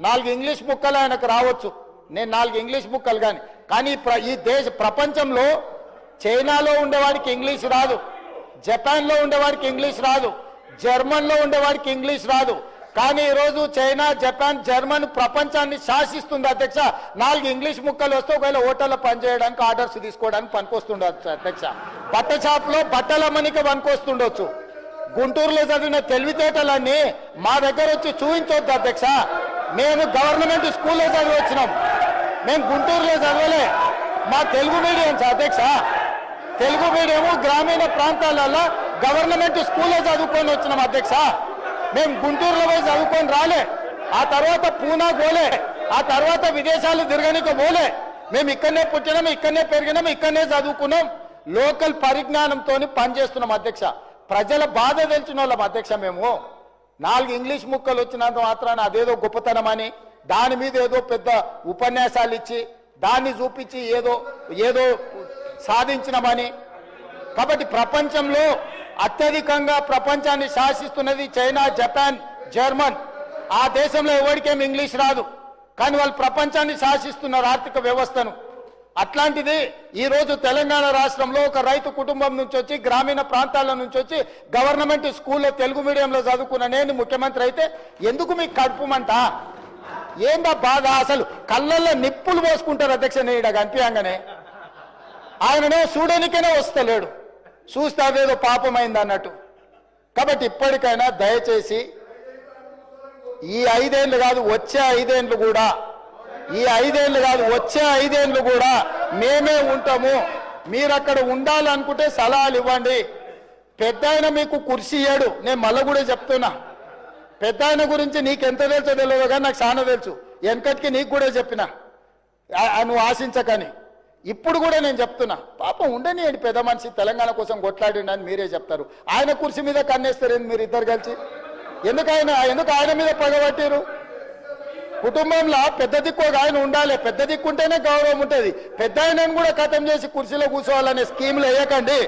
నాలుగు ఇంగ్లీష్ ముక్కలు ఆయనకు రావచ్చు. నేను నాలుగు ఇంగ్లీష్ ముక్కలు కానీ కానీ ప్ర- ఈ దేశ ప్రపంచంలో చైనాలో ఉండేవాడికి ఇంగ్లీష్ రాదు. జపాన్లో ఉండేవాడికి ఇంగ్లీష్ రాదు. జర్మన్లో ఉండేవాడికి ఇంగ్లీష్ రాదు. కానీ ఈరోజు చైనా జపాన్ జర్మన్ ప్రపంచాన్ని శాసిస్తుంది అధ్యక్ష. నాలుగు ఇంగ్లీష్ ముక్కలు వస్తే ఒకవేళ హోటల్లో పనిచేయడానికి ఆర్డర్స్ తీసుకోవడానికి పనికొస్తుండొచ్చు అధ్యక్ష. బట్ట షాప్లో బట్టల అమ్మనికి పనికొస్తుండొచ్చు. గుంటూరులో చదివిన తెలివితేటలన్నీ మా దగ్గర వచ్చి చూపించొద్దు అధ్యక్ష. మేము గవర్నమెంట్ స్కూల్లో చదివి వచ్చినాం మేము గుంటూరులో చదవలే. మా తెలుగు మీడియం అధ్యక్ష? తెలుగు మీడియము గ్రామీణ ప్రాంతాలలో గవర్నమెంట్ స్కూల్లో చదువుకొని వచ్చినాం అధ్యక్ష. మేము గుంటూరులో పోయి చదువుకొని రాలే. ఆ తర్వాత పూనా పోలే. ఆ తర్వాత విదేశాలు తిరగనిక పోలే. మేము ఇక్కడనే పుట్టినాం ఇక్కడనే పెరిగినాం ఇక్కడనే చదువుకున్నాం. లోకల్ పరిజ్ఞానంతో పనిచేస్తున్నాం అధ్యక్ష. ప్రజల బాధ తెలిసిన వాళ్ళం అధ్యక్ష మేము. నాలుగు ఇంగ్లీష్ ముక్కలు వచ్చినంత మాత్రాన అదేదో గొప్పతనం అని దాని మీద ఏదో పెద్ద ఉపన్యాసాలు ఇచ్చి దాన్ని చూపించి ఏదో ఏదో సాధించినమని. కాబట్టి ప్రపంచంలో అత్యధికంగా ప్రపంచాన్ని శాసిస్తున్నది చైనా జపాన్ జర్మన్. ఆ దేశంలో ఎవరికేం ఇంగ్లీష్ రాదు. కానీ వాళ్ళు ప్రపంచాన్ని శాసిస్తున్నారు ఆర్థిక వ్యవస్థను. అట్లాంటిది ఈరోజు తెలంగాణ రాష్ట్రంలో ఒక రైతు కుటుంబం నుంచి వచ్చి గ్రామీణ ప్రాంతాల నుంచి వచ్చి గవర్నమెంట్ స్కూల్లో తెలుగు మీడియంలో చదువుకున్న నేను ముఖ్యమంత్రి అయితే ఎందుకు మీకు కడుపుమంట ఏందా బాధ? అసలు కళ్ళల్లో నిప్పులు పోసుకుంటారు అధ్యక్ష నేడ కనిపించగానే ఆయననే చూడనికైనా వస్తలేడు. చూస్తే అదేదో పాపమైంది అన్నట్టు. కాబట్టి ఇప్పటికైనా దయచేసి ఈ ఐదేళ్ళు కాదు వచ్చే ఐదేళ్ళు కూడా ఈ ఐదేళ్ళు కాదు వచ్చే ఐదేళ్ళు కూడా మేమే ఉంటాము. మీరు అక్కడ ఉండాలనుకుంటే సలహాలు ఇవ్వండి. పెద్ద ఆయన మీకు కుర్చీ ఇయ్యాడు నేను మళ్ళీ కూడా చెప్తున్నా. పెద్ద ఆయన గురించి నీకు ఎంత తెలుసో తెలియదు కానీ నాకు చాలా తెలుసు. వెనకటికి నీకు కూడా చెప్పిన. నువ్వు ఆశించకని. ఇప్పుడు కూడా నేను చెప్తున్నా. పాపం ఉండనియండి పెద్ద మనిషి తెలంగాణ కోసం కొట్లాడిండి అని మీరే చెప్తారు. ఆయన కుర్చీ మీద కన్నేస్తారు మీరు ఇద్దరు కలిసి? ఎందుకు ఆయన ఎందుకు ఆయన మీద పగబట్టారు కుటుంబంలో పెద్ద దిక్కు ఒక ఆయన ఉండాలి. పెద్ద దిక్కు ఉంటేనే గౌరవం ఉంటుంది. పెద్ద ఆయనను కూడా ఖతం చేసి కుర్చీలో కూర్చోవాలనే స్కీమ్లు వేయకండి.